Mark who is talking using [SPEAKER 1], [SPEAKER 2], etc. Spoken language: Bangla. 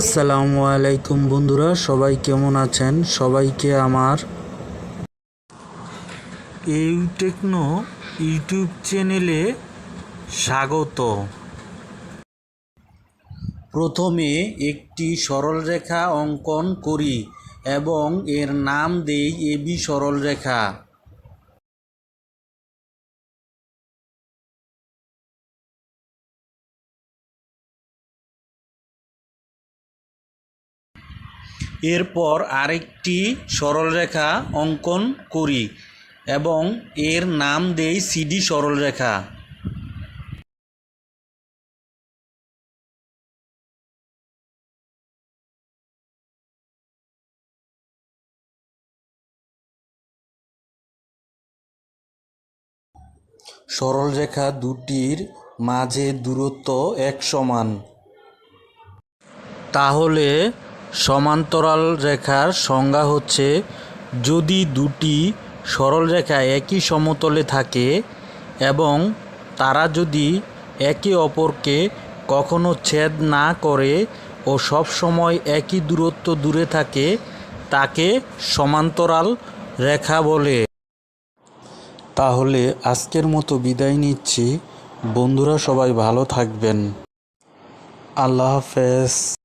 [SPEAKER 1] আসসালামু আলাইকুম বন্ধুরা, সবাই কেমন আছেন? সবাইকে আমার এই টেকনো ইউটিউব চ্যানেলে স্বাগত। প্রথমে একটি সরলরেখা অঙ্কন করি এবং এর নাম দেই এবি সরলরেখা। এরপর আরেকটি সরলরেখা অঙ্কন করি এবং এর নাম দেই সিডি সরলরেখা। সরলরেখা দুটির মাঝে দূরত্ব এক সমান। তাহলে সমান্তরাল রেখার সংজ্ঞা হচ্ছে, যদি দুটি সরলরেখা একই সমতলে থাকে এবং তারা যদি একে অপরকে কখনো ছেদ না করে ও সব সময় একই দূরত্ব দূরে থাকে, তাকে সমান্তরাল রেখা বলে। তাহলে আজকের মতো বিদায় নিচ্ছি। বন্ধুরা সবাই ভালো থাকবেন। আল্লাহ হাফেজ।